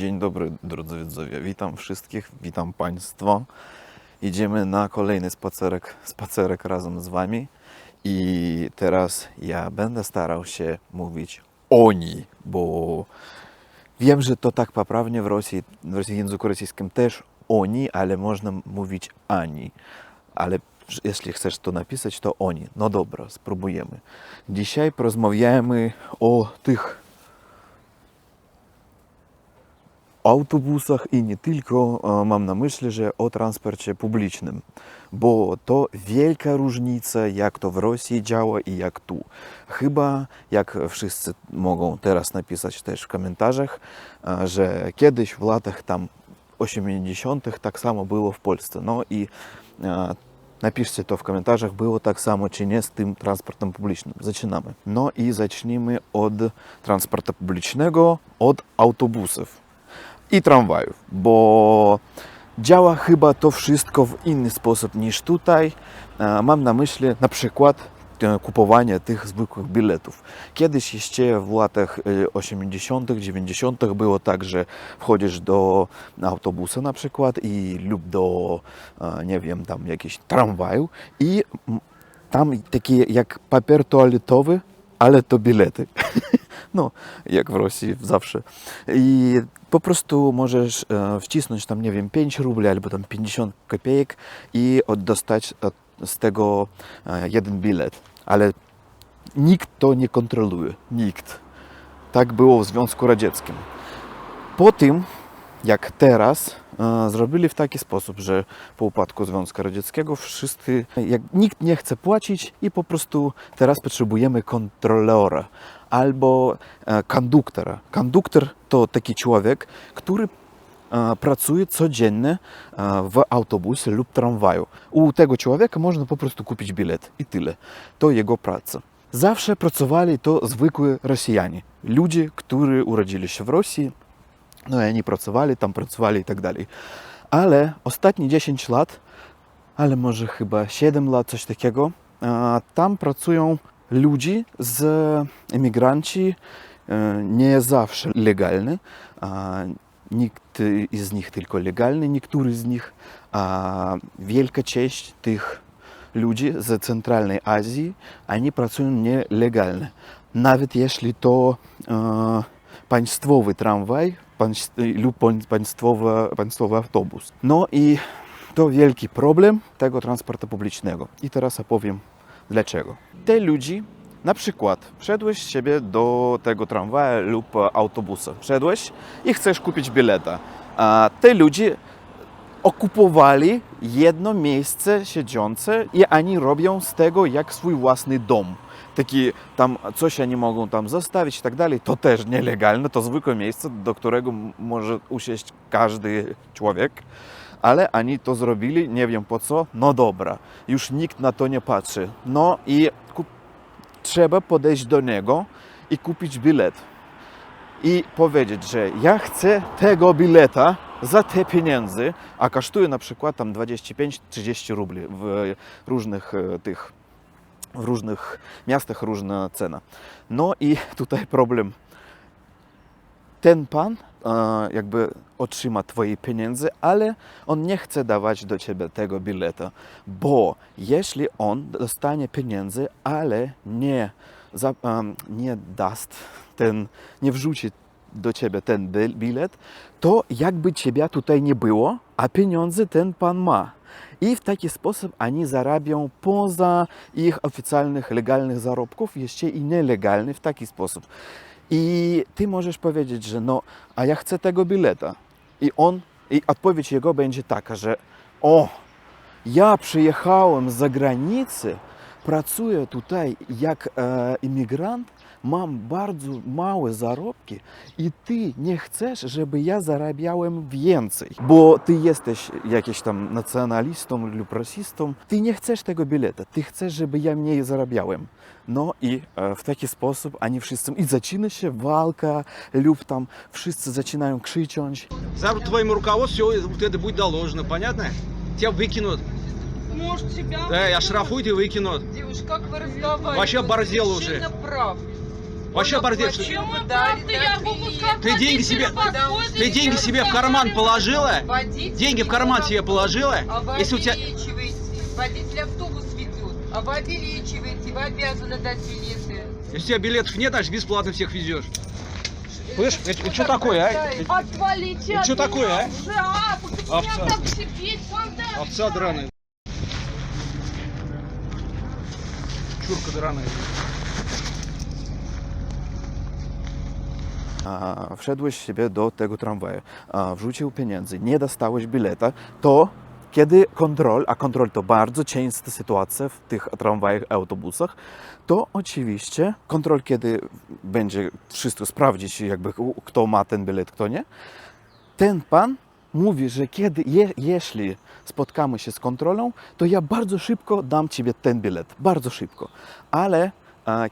Dzień dobry drodzy widzowie, witam wszystkich, witam Państwa. Idziemy na kolejny spacerek, spacerek razem z Wami i teraz ja będę starał się mówić oni, bo wiem, że to tak poprawnie w Rosji, w języku rosyjskim też oni, ale można mówić ani. Ale jeśli chcesz to napisać, to oni. No dobra, spróbujemy. Dzisiaj porozmawiamy o tych autobusach i nie tylko, e, mam na myśli, że o transporcie publicznym, bo to wielka różnica, jak to w Rosji działa i jak tu. Chyba, jak wszyscy mogą teraz napisać też w komentarzach, e, że kiedyś w latach tam 80. tak samo było w Polsce. No i e, Napiszcie to w komentarzach, było tak samo czy nie z tym transportem publicznym. Zaczynamy. No i zacznijmy od transportu publicznego, od autobusów i tramwajów, bo działa chyba to wszystko w inny sposób niż tutaj. E, Mam na myśli na przykład e, kupowanie tych zwykłych biletów. Kiedyś jeszcze w latach e, 80., 90. było tak, że wchodzisz do autobusu na przykład i lub do, e, nie wiem, tam jakiegoś tramwaju i tam takie jak papier toaletowy, ale to bilety. No, jak w Rosji zawsze. I po prostu możesz e, wcisnąć tam, nie wiem, 5 rubli albo tam 50 kopiejek i dostać z tego e, jeden bilet. Ale nikt to nie kontroluje. Nikt. Tak było w Związku Radzieckim. Po tym, jak teraz e, zrobili w taki sposób, że po upadku Związku Radzieckiego wszyscy, jak nikt nie chce płacić i po prostu teraz potrzebujemy kontrolera albo e, konduktora. Konduktor to taki człowiek, który e, pracuje codziennie e, w autobusie lub tramwaju. U tego człowieka można po prostu kupić bilet i tyle. To jego praca. Zawsze pracowali to zwykłe Rosjanie. Ludzie, którzy urodzili się w Rosji, no i oni pracowali, tam pracowali i tak dalej. Ale ostatnie 10 lat, ale może chyba 7 lat, coś takiego, tam pracują ludzie z emigranci, e, nie zawsze legalni, a nikt z nich tylko legalny, niektórzy z nich, a wielka część tych ludzi z centralnej Azji, oni pracują nielegalnie. Nawet jeśli to e, państwowy tramwaj państw- lub pań- państwowy, państwowy autobus. No i to wielki problem tego transportu publicznego. I teraz opowiem dlaczego. Te ludzi, na przykład, wszedłeś siebie do tego tramwaja lub autobusu, wszedłeś i chcesz kupić bileta. A te ludzie okupowali jedno miejsce siedzące i oni robią z tego jak swój własny dom. Taki tam coś oni mogą tam zostawić i tak dalej. To też nielegalne, to zwykłe miejsce, do którego może usiąść każdy człowiek. Ale oni to zrobili, nie wiem po co. No dobra, już nikt na to nie patrzy. No i trzeba podejść do niego i kupić bilet i powiedzieć, że ja chcę tego bileta za te pieniądze, a kosztuje na przykład tam 25-30 rubli w różnych e, tych, w różnych miastach różna cena. No i tutaj problem. Ten pan jakby otrzyma twoje pieniądze, ale on nie chce dawać do ciebie tego bileta, bo jeśli on dostanie pieniądze, ale nie, za, em, nie daст ten, nie wrzuci do ciebie ten bil- bilet, to jakby ciebie tutaj nie było, a pieniądze ten pan ma. I w taki sposób oni zarabiają poza ich oficjalnych, legalnych zarobków, jeszcze i nielegalny w taki sposób. I ty możesz powiedzieć, że no, a ja chcę tego bileta. I on, i odpowiedź jego będzie taka, że o, ja przyjechałem z zagranicy, pracuję tutaj jak e, imigrant, mam bardzo małe zarobki i ty nie chcesz, żeby ja zarabiałem więcej, bo ty jesteś jakiś tam nacjonalistą lub rasistą, ty nie chcesz tego bileta, ty chcesz, żeby ja mniej zarabiałem. No i e, w taki sposób oni wszyscy, i zaczyna się walka lub tam wszyscy zaczynają krzyczeć, За твоим руководством все вот это будет доложено, понятно? Тебя выкинут. Может, тебя... Да, и оштрафуют и выкинут. Девушка, как вы разговариваете? Вообще Лишение уже. прав. Вообще бордец. Почему правда я так выпускаю Ты деньги себе- Ты деньги себе в карман положила? Водитель Деньги в карман себе положила? А вы Если у тебя... водитель автобус ведет, а вы обеспечиваете, вы обязаны дать билеты. Если у тебя билетов нет, значит бесплатно всех везешь. Слышь, это, это что такое, а? Отвалите Это что такое, а? меня, овца! Овца драная. Чурка драная. A, wszedłeś sobie do tego tramwaju, a, wrzucił pieniędzy, nie dostałeś bileta, to kiedy kontrol, a kontrol to bardzo częsta sytuacja w tych tramwajach, autobusach, to oczywiście kontrol, kiedy będzie wszystko sprawdzić, jakby kto ma ten bilet, kto nie, ten pan mówi, że kiedy, je, jeśli spotkamy się z kontrolą, to ja bardzo szybko dam Ciebie ten bilet, bardzo szybko. Ale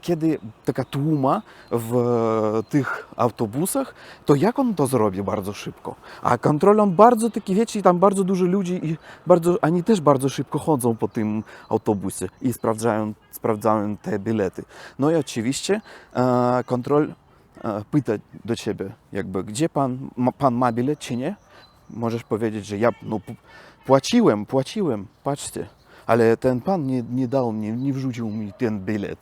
kiedy taka tłuma w e, tych autobusach, to jak on to zrobi bardzo szybko? A kontrolą bardzo taki, wiecie, tam bardzo dużo ludzi i bardzo, oni też bardzo szybko chodzą po tym autobusie i sprawdzają, sprawdzają te bilety. No i oczywiście e, kontrol e, pyta do ciebie, jakby, gdzie pan, pan ma bilet, czy nie? Możesz powiedzieć, że ja no, płaciłem, płaciłem, patrzcie, ale ten pan nie, nie dał mi, nie wrzucił mi ten bilet.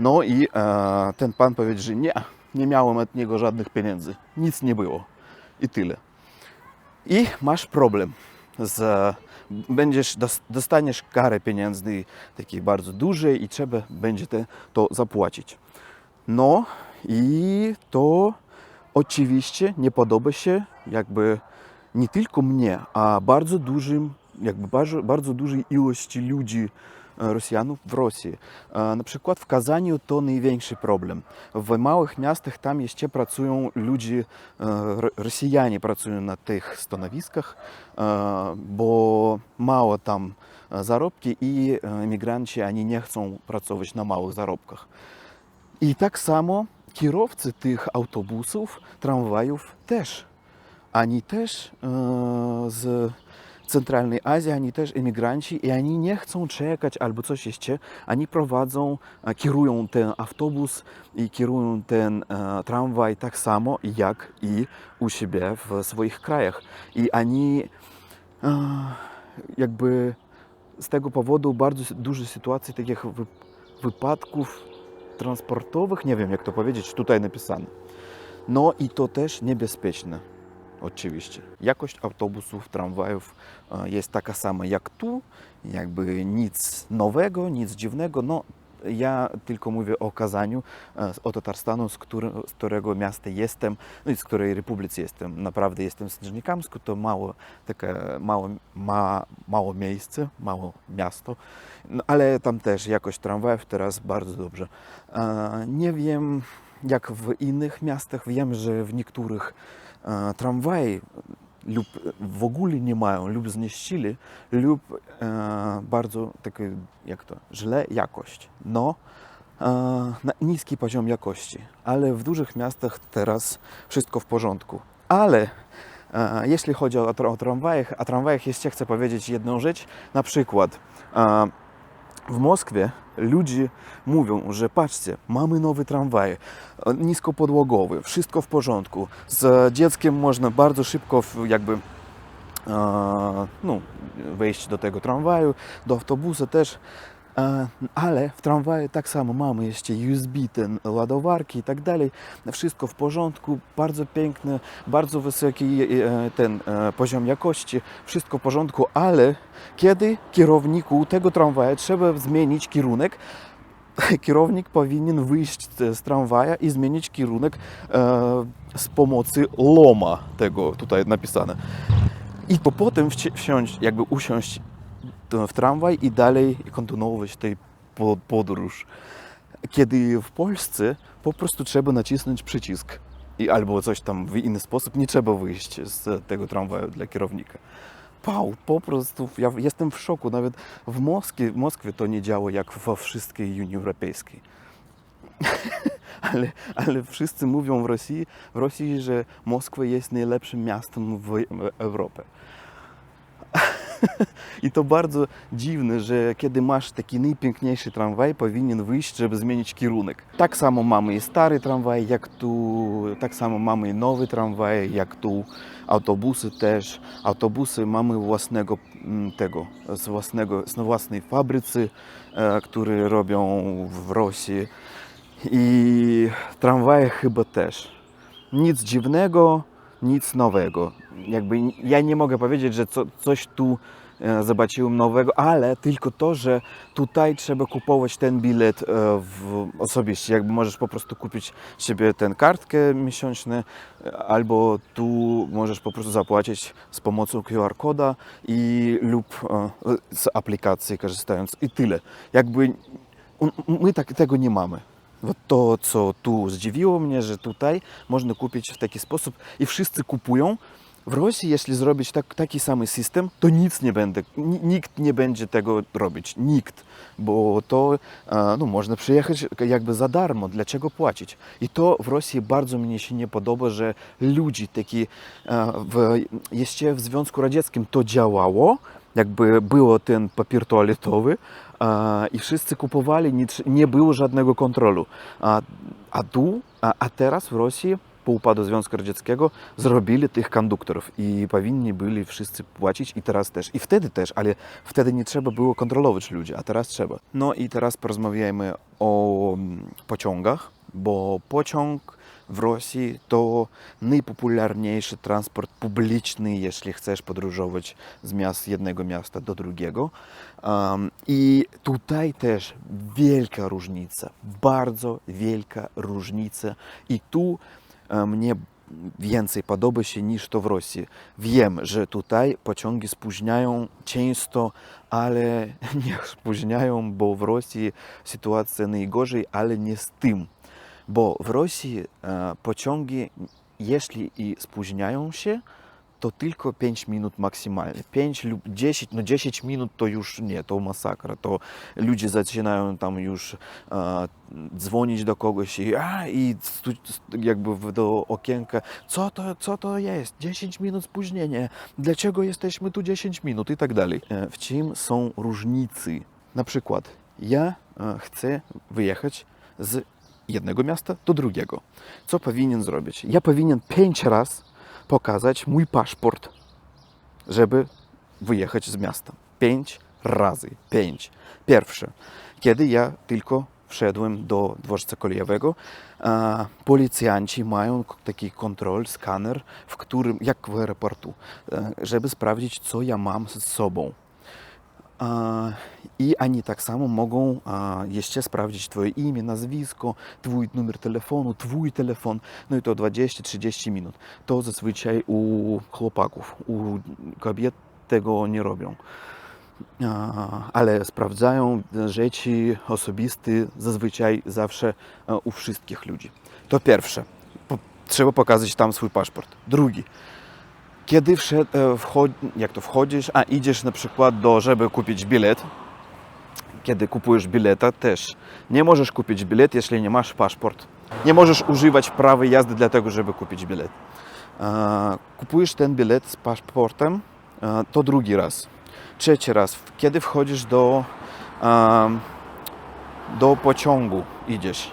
No i e, ten pan powiedział, że nie, nie miałem od niego żadnych pieniędzy, nic nie było i tyle. I masz problem z, będziesz, dos- dostaniesz karę pieniężnej takiej bardzo dużej i trzeba będzie te, to zapłacić. No i to oczywiście nie podoba się jakby nie tylko mnie, a bardzo dużym, jakby bardzo, bardzo dużej ilości ludzi, Kazaniu to największy problem. W małych miastach tam jeszcze pracują ludzie, e, Ro- Rosjanie pracują na tych stanowiskach, e, bo mało tam e, zarobki i e, emigranci oni nie chcą pracować na małych zarobkach. I tak samo kierowcy tych autobusów, tramwajów też. Oni też e, z Centralnej Azji, oni też emigranci i oni nie chcą czekać albo coś jeszcze. Oni prowadzą, e, kierują ten autobus i kierują ten e, tramwaj tak samo jak i u siebie w swoich krajach. I oni e, jakby z tego powodu bardzo dużo sytuacji takich wy, wypadków transportowych, nie wiem jak to powiedzieć, tutaj napisane. No i to też niebezpieczne, oczywiście. Jakość autobusów, tramwajów e, jest taka sama jak tu, jakby nic nowego, nic dziwnego, no ja tylko mówię o Kazaniu, e, o Tatarstanu, z, który, z którego miasta jestem, no i z której republiki jestem. Naprawdę jestem z Niżnikamsku, to mało, takie mało, ma, mało miejsce, mało miasto, no, ale tam też jakość tramwajów teraz bardzo dobrze. E, nie wiem jak w innych miastach, wiem, że w niektórych tramwaje lub w ogóle nie mają, lub zniszczyli, lub e, bardzo takie, jak to, źle jakość. No, e, niski poziom jakości, ale w dużych miastach teraz wszystko w porządku. Ale e, jeśli chodzi o, tra- o tramwajach, a tramwajach jeszcze chcę powiedzieć jedną rzecz, na przykład e, w Moskwie ludzie mówią, że patrzcie, mamy nowy tramwaj, niskopodłogowy, wszystko w porządku. Z dzieckiem można bardzo szybko jakby e, no, wejść do tego tramwaju, do autobusu też. E, Ale w tramwaju tak samo mamy jeszcze USB, ten ładowarki i tak dalej. Wszystko w porządku, bardzo piękne, bardzo wysoki e, ten e, poziom jakości, wszystko w porządku, ale kiedy kierowniku tego tramwaju trzeba zmienić kierunek, kierownik powinien wyjść z- tramwaja i zmienić kierunek e, z pomocy loma tego tutaj napisane. I po potem wsiąść, jakby usiąść w tramwaj i dalej kontynuować po- podróż. Kiedy w Polsce po prostu trzeba nacisnąć przycisk i albo coś tam w inny sposób, nie trzeba wyjść z tego tramwaju dla kierownika. Pał, po prostu ja jestem w szoku. Nawet w Moskwie, w Moskwie to nie działa jak we wszystkiej Unii Europejskiej. ale, ale wszyscy mówią w Rosji, w Rosji, że Moskwa jest najlepszym miastem w Europie. I to bardzo dziwne, że kiedy masz taki najpiękniejszy tramwaj, powinien wyjść, żeby zmienić kierunek. Tak samo mamy i stary tramwaj, jak tu, tak samo mamy i nowy tramwaj, jak tu. Autobusy też. Autobusy mamy własnego mm, tego, z własnego, z własnej fabrycy, e, które robią w Rosji. I tramwaje chyba też. Nic dziwnego, nic nowego. Jakby ja nie mogę powiedzieć, że co, coś tu e, zobaczyłem nowego, ale tylko to, że tutaj trzeba kupować ten bilet e, w, osobiście. Jakby możesz po prostu kupić sobie tę kartkę miesięczną, e, albo tu możesz po prostu zapłacić z pomocą QR-koda i lub z aplikacji korzystając i tyle. Jakby my tak, tego nie mamy. Вот to, co tu zdziwiło mnie, że tutaj można kupić w taki sposób i wszyscy kupują. W Rosji, jeśli zrobić tak, taki sam system, to nic nie będzie, ni- nikt nie będzie tego robić, nikt, bo to e, no, można przyjechać jakby za darmo, dlaczego płacić? I to w Rosji bardzo mnie się nie podoba, że ludzie taki, e, w, jeszcze w Związku Radzieckim to działało, jakby było ten papier toaletowy, a, i wszyscy kupowali, nie, nie było żadnego kontrolu. A, a tu, a, a teraz w Rosji po upadku Związku Radzieckiego zrobili tych konduktorów i powinni byli wszyscy płacić i teraz też. I wtedy też, ale wtedy nie trzeba było kontrolować ludzi, a teraz trzeba. No i teraz porozmawiajmy o mm, pociągach, bo pociąg w Rosji to najpopularniejszy transport publiczny, jeśli chcesz podróżować z miast, jednego miasta do drugiego. I tutaj też wielka różnica, bardzo wielka różnica. I tu mnie więcej podoba się niż to w Rosji. Wiem, że tutaj pociągi spóźniają często, ale nie spóźniają, bo w Rosji sytuacja najgorzej, ale nie z tym. Bo w Rosji e, pociągi, jeśli i spóźniają się, to tylko 5 minut maksymalnie. 5 lub 10, no 10 minut to już nie, to masakra. To ludzie zaczynają tam już e, dzwonić do kogoś i, a, i stu, jakby do okienka, co to, co to jest? 10 minut spóźnienia. Dlaczego jesteśmy tu 10 minut i tak dalej. E, w czym są różnice? Na przykład ja e, chcę wyjechać z jednego miasta do drugiego. Co powinien zrobić? Ja powinien pięć razy pokazać mój paszport, żeby wyjechać z miasta. Pięć razy. Pięć. Pierwsze, kiedy ja tylko wszedłem do dworca kolejowego, policjanci mają taki kontrol, skaner, w którym, jak w aeroportu, e, żeby sprawdzić, co ja mam z sobą. I oni tak samo mogą jeszcze sprawdzić Twoje imię, nazwisko, Twój numer telefonu, Twój telefon, no i to 20-30 minut. To zazwyczaj u chłopaków, u kobiet tego nie robią. Ale sprawdzają rzeczy osobiste zazwyczaj zawsze e, u wszystkich ludzi. To pierwsze. Trzeba pokazać tam swój paszport. Drugi. Kiedy wszedł, e, jak to wchodzisz, a idziesz na przykład do, żeby kupić bilet, kiedy kupujesz bileta też nie możesz kupić bilet, jeśli nie masz paszport. Nie możesz używać prawa jazdy dlatego, żeby kupić bilet. E, Kupujesz ten bilet z paszportem, e, to drugi raz. Trzeci raz, kiedy wchodzisz do, do pociągu, idziesz.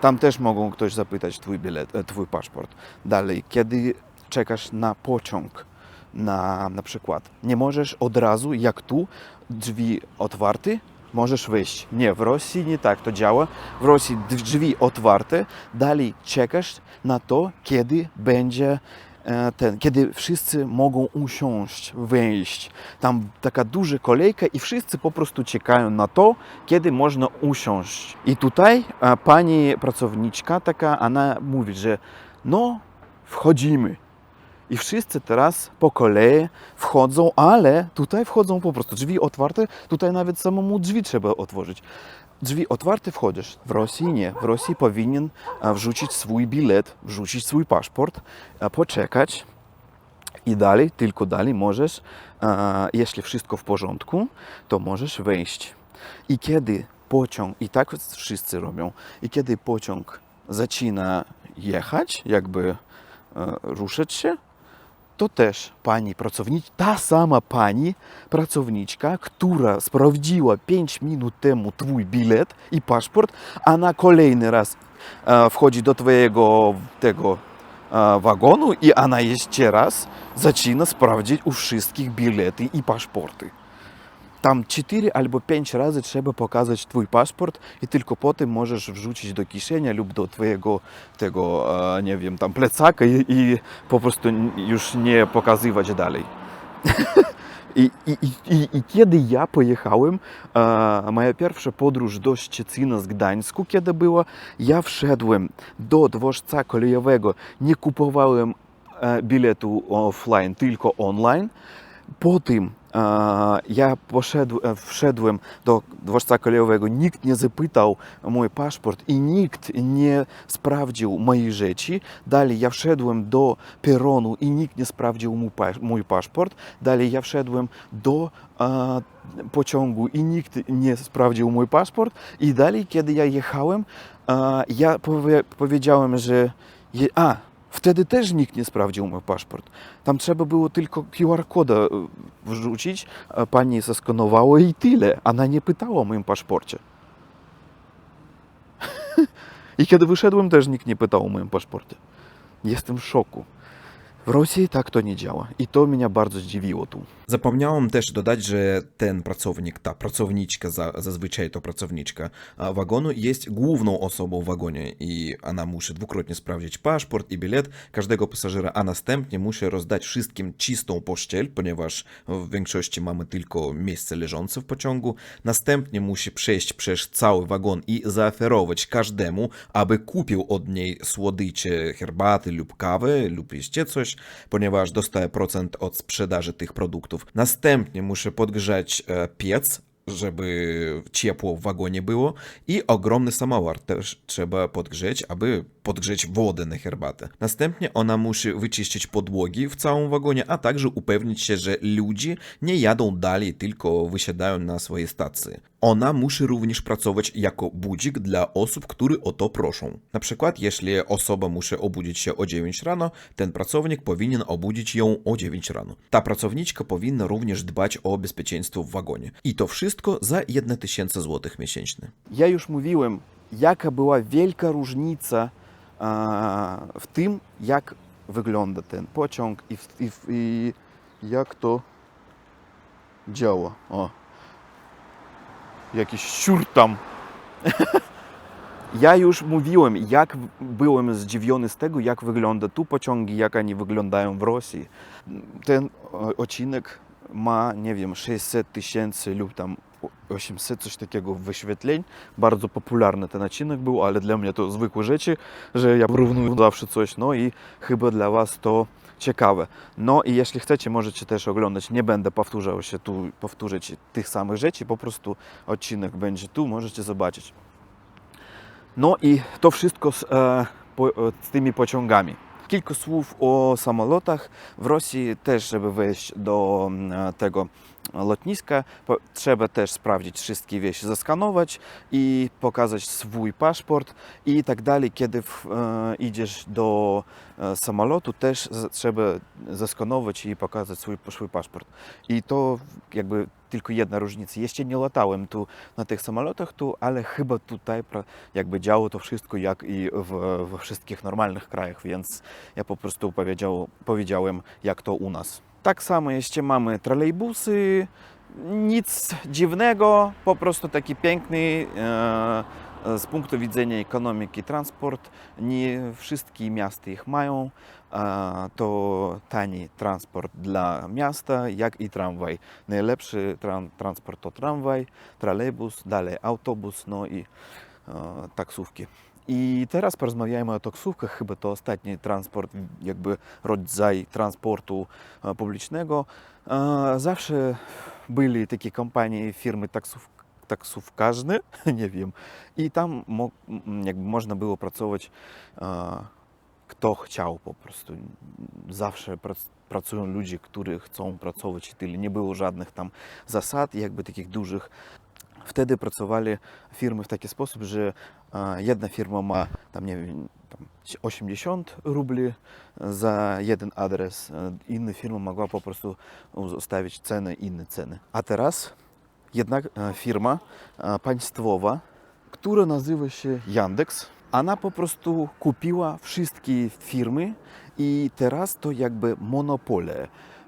Tam też mogą ktoś zapytać twój bilet, twój paszport. Dalej, kiedy czekasz na pociąg, na, na przykład, nie możesz od razu, jak tu, drzwi otwarte, możesz wyjść. Nie, w Rosji nie tak to działa. W Rosji drzwi otwarte, dalej czekasz na to, kiedy będzie e, ten, kiedy wszyscy mogą usiąść, wejść. Tam taka duża kolejka i wszyscy po prostu czekają na to, kiedy można usiąść. I tutaj e, pani pracowniczka taka, ona mówi, że no, wchodzimy. I wszyscy teraz po kolei wchodzą, ale tutaj wchodzą po prostu drzwi otwarte, tutaj nawet samemu drzwi trzeba otworzyć. Drzwi otwarte wchodzisz. W Rosji nie. W Rosji powinien e, wrzucić swój bilet, wrzucić swój paszport, e, poczekać i dalej, tylko dalej możesz, e, jeśli wszystko w porządku, to możesz wejść. I kiedy pociąg, i tak wszyscy robią, i kiedy pociąg zaczyna jechać, jakby ruszać się, to też pani pracowniczka, ta sama pani pracowniczka, która sprawdziła 5 minut temu twój bilet i paszport, a na kolejny raz e, wchodzi do twojego tego e, wagonu i ona jeszcze raz zaczyna sprawdzić u wszystkich bilety i paszporty. Tam 4 albo 5 razy trzeba pokazać twój paszport i tylko potem możesz wrzucić do kieszenia lub do twojego tego, nie wiem, tam plecaka i, i po prostu już nie pokazywać dalej. I, i, i, i, kiedy ja pojechałem, e, moja pierwsza podróż do Szczecina z Gdańsku, kiedy była, ja wszedłem do dworzca kolejowego, nie kupowałem e, biletu offline, tylko online. E, ja poszedł, e, wszedłem do dworzca kolejowego, nikt nie zapytał mój paszport i nikt nie sprawdził moich rzeczy. Dalej ja wszedłem do peronu i nikt nie sprawdził mój, pasz- mój paszport. Dalej ja wszedłem do pociągu i nikt nie sprawdził mój paszport. I dalej, kiedy jechałem, ja powie, powiedziałem, że a, wtedy też nikt nie sprawdził mój paszport. Tam trzeba było tylko QR-koda e, wrzucić, pani zaskanowała i tyle. Ona nie pytała o moim paszporcie. I kiedy wyszedłem, też nikt nie pytał o moim paszporcie. Jestem w szoku. W Rosji tak to nie działa. I to mnie bardzo zdziwiło tu. Zapomniałem też dodać, że ten pracownik, ta pracowniczka, za, zazwyczaj to pracowniczka wagonu, jest główną osobą w wagonie i ona musi dwukrotnie sprawdzić paszport i bilet każdego pasażera, a następnie musi rozdać wszystkim czystą pościel, ponieważ w większości mamy tylko miejsce leżące w pociągu. Następnie musi przejść przez cały wagon i zaoferować każdemu, aby kupił od niej słodycze, herbaty lub kawę lub jeszcze coś, ponieważ dostaje procent od sprzedaży tych produktów. Następnie muszę podgrzać e, piec, żeby ciepło w wagonie było i ogromny samowar też trzeba podgrzeć, aby podgrzeć wodę na herbatę. Następnie ona musi wyczyścić podłogi w całym wagonie, a także upewnić się, że ludzie nie jadą dalej, tylko wysiadają na swojej stacji. Ona musi również pracować jako budzik dla osób, które o to proszą. Na przykład, jeśli osoba musi obudzić się o 9 rano, ten pracownik powinien obudzić ją o 9 rano. Ta pracowniczka powinna również dbać o bezpieczeństwo w wagonie. I to wszystko za 1000 zł miesięcznie. Ja już mówiłem, jaka była wielka różnica w tym, jak wygląda ten pociąg i, w- i jak to działa. O. Jakiś siur tam. Ja już mówiłem, jak byłem zdziwiony z tego, jak wygląda tu pociągi, jak oni wyglądają w Rosji. Ten odcinek ma, nie wiem, 600 tysięcy lub tam 800, coś takiego wyświetleń. Bardzo popularny ten odcinek był, ale dla mnie to zwykłe rzeczy, że ja porównuję zawsze coś, no i chyba dla Was to ciekawe. No i jeśli chcecie, możecie też oglądać, nie będę powtarzał się tu, powtórzyć tych samych rzeczy, po prostu odcinek będzie tu, możecie zobaczyć. No i to wszystko z, e, po, e, z tymi pociągami. Kilka słów o samolotach. W Rosji też, żeby wejść do mm, tego lotniska, trzeba też sprawdzić wszystkie wieści, zaskanować i pokazać swój paszport i tak dalej. Kiedy e, idziesz do e, samolotu, też trzeba zaskanować i pokazać swój, swój paszport. I to jakby tylko jedna różnica. Jeszcze nie latałem tu na tych samolotach, tu, ale chyba tutaj jakby działo to wszystko jak i we wszystkich normalnych krajach, więc ja po prostu powiedział, powiedziałem, jak to u nas. Tak samo jeszcze mamy trolejbusy, nic dziwnego, po prostu taki piękny e, z punktu widzenia ekonomiki transport. Nie wszystkie miasta ich mają. E, to tani transport dla miasta, jak i tramwaj. Najlepszy tran- transport to tramwaj, trolejbus, dalej autobus, no i e, taksówki. I teraz porozmawiajmy o taksówkach. Chyba to ostatni transport, jakby rodzaj transportu e, publicznego. E, Zawsze byli takie kompanie, firmy taksów, nie wiem, i tam jakby można było pracować e, kto chciał po prostu. Zawsze prac, pracują ludzie, którzy chcą pracować i tyle. Nie było żadnych tam zasad, jakby takich dużych Wtedy pracowali firmy w taki sposób, że e, jedna firma ma tam, nie wiem, tam 80 rubli za jeden adres, e, inna firma mogła po prostu ustawić ceny, inne ceny. A teraz jedna e, firma państwowa, która nazywa się Yandex, ona po prostu kupiła wszystkie firmy i teraz to jakby monopolia.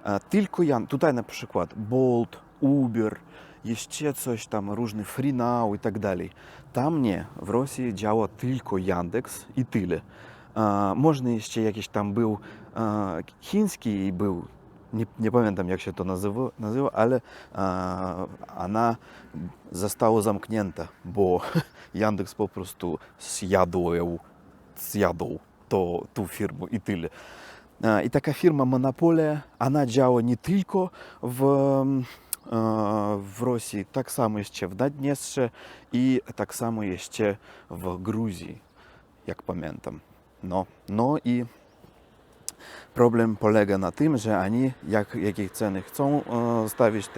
E, Tylko Yan, tutaj na przykład Bolt, Uber, jeszcze coś tam, różne FreeNow i tak dalej. Tam nie, w Rosji działa tylko Yandex i tyle. E, Można jeszcze jakiś tam był e, chiński był, nie, nie pamiętam jak się to nazywa, nazywa ale ona została zamknięta, bo Yandex po prostu zjadł zjadł to, tą firmę i tyle. I taka firma Monopolia, ona działa nie tylko w, w Rosji, tak samo jeszcze w Naddniestrze i tak samo jeszcze w Gruzji, jak pamiętam. No, no i problem polega na tym, że oni jak, jakie ceny chcą e, stawić,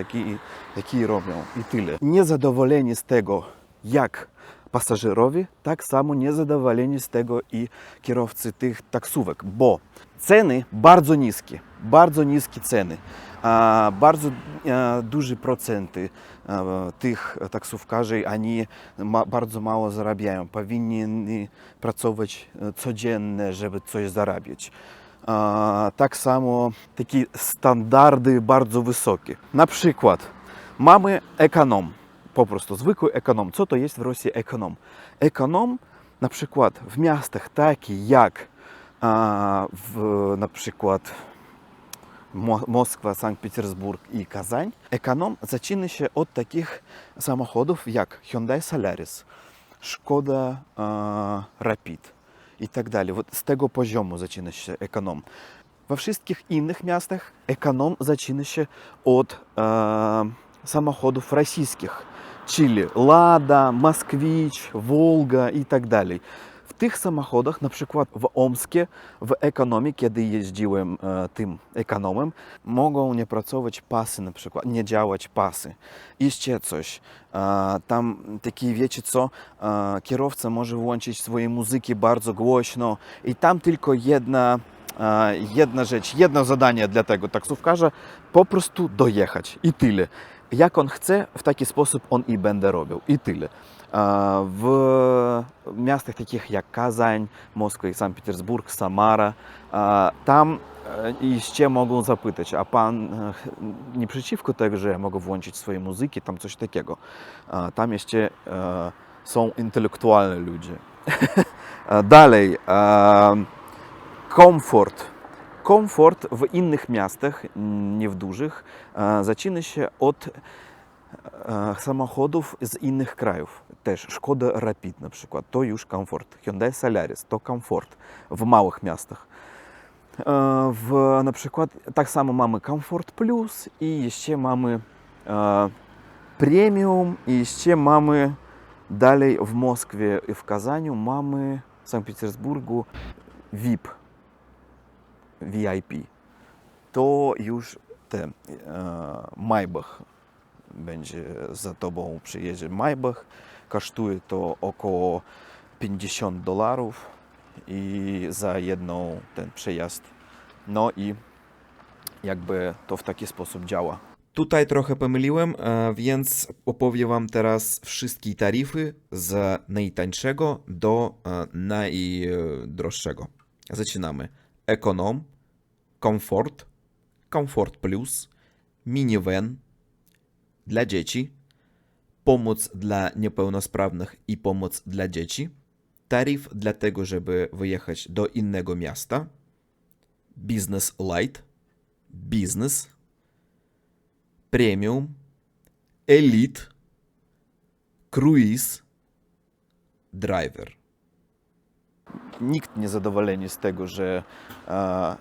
taki robią i tyle. Niezadowoleni z tego, jak pasażerowie, tak samo niezadowoleni z tego i kierowcy tych taksówek, bo ceny bardzo niskie, bardzo niskie ceny. Bardzo e, duże procenty e, tych taksówkarzy, oni bardzo mało zarabiają. Powinni pracować e, codziennie, żeby coś zarabiać. Tak samo takie standardy bardzo wysokie. Na przykład mamy ekonom, po prostu zwykły ekonom. Co to jest w Rosji ekonom? Ekonom na przykład w miastach takich jak а, в, наприклад, Москва, Санкт-Петербург і Казань, економ зачинний ще от таких самоходів, як Hyundai Solaris, Шкода а, Rapid і так далі. От з того пожому зачинний ще економ. Во всіх інших містах економ зачинний ще від самоходів російських. Чили, Лада, Москвич, Волга і так далі. Tych samochodach, na przykład w Omskie, w ekonomii, kiedy jeździłem e, tym ekonomem, mogą nie pracować pasy, na przykład, nie działać pasy. Jeszcze coś. E, tam takie, wiecie co, e, kierowca może włączyć swoje muzyki bardzo głośno i tam tylko jedna e, jedna rzecz, jedno zadanie dla tego taksówkarza, po prostu dojechać i tyle. Jak on chce, w taki sposób on i będzie robił i tyle. Takich jak Kazań, Moskwa, Sankt Petersburg, Samara, a, tam e, jeszcze mogą zapytać, a pan nie przeciwko tego, że mogę włączyć swoje muzyki, tam coś takiego. Tam jeszcze są intelektualni ludzie. Dalej, komfort. Komfort w innych miastach, nie w dużych, zaczyna się od e, samochodów z innych krajów. Też Szkoda Rapid na przykład, to już komfort. Hyundai Solaris to komfort w małych miastach. E, W, na przykład tak samo mamy Comfort Plus i jeszcze mamy e, Premium i jeszcze mamy dalej w Moskwie i w Kazaniu mamy w Sankt Petersburgu VIP. VIP. To już ten e, Maybach będzie za tobą przyjedzie Maybach. Kosztuje to około 50 dolarów i za jedną ten przejazd. No i jakby to w taki sposób działa. Tutaj trochę pomyliłem, e, więc opowiem wam teraz wszystkie taryfy z najtańszego do e, najdroższego. Zaczynamy. Ekonom, komfort, komfort plus, minivan dla dzieci, pomoc dla niepełnosprawnych i pomoc dla dzieci, taryf dla tego, żeby wyjechać do innego miasta, business light, business, premium, elite, cruise, driver. nikt nie zadowoleni z tego, że e,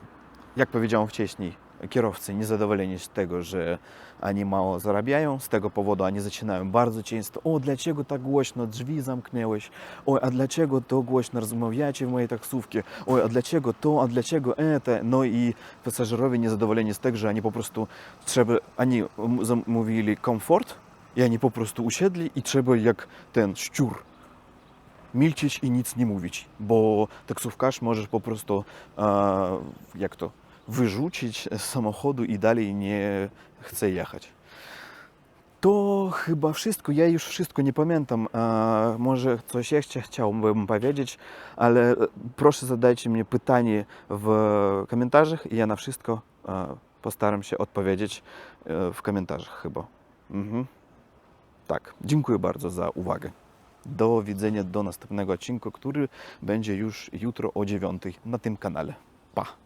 jak powiedziałem wcześniej, kierowcy niezadowoleni z tego, że oni mało zarabiają, z tego powodu oni zaczynają bardzo często, o dlaczego tak głośno drzwi zamknęłeś, oj a dlaczego to głośno rozmawiacie w mojej taksówce, oj a dlaczego to, a dlaczego to, no i pasażerowie niezadowoleni z tego, że oni po prostu trzeba, oni zamówili komfort, I oni po prostu usiedli i trzeba jak ten szczur milczeć i nic nie mówić, bo taksówkarz może po prostu e, jak to wyrzucić z samochodu i dalej nie chce jechać. To chyba wszystko. Ja już wszystko nie pamiętam. Może coś jeszcze chciałbym powiedzieć, ale e, proszę zadajcie mnie pytanie w komentarzach i ja na wszystko e, postaram się odpowiedzieć e, w komentarzach chyba. Mhm. Tak, dziękuję bardzo za uwagę. Do widzenia do następnego odcinku, który będzie już jutro o 9 na tym kanale. Pa!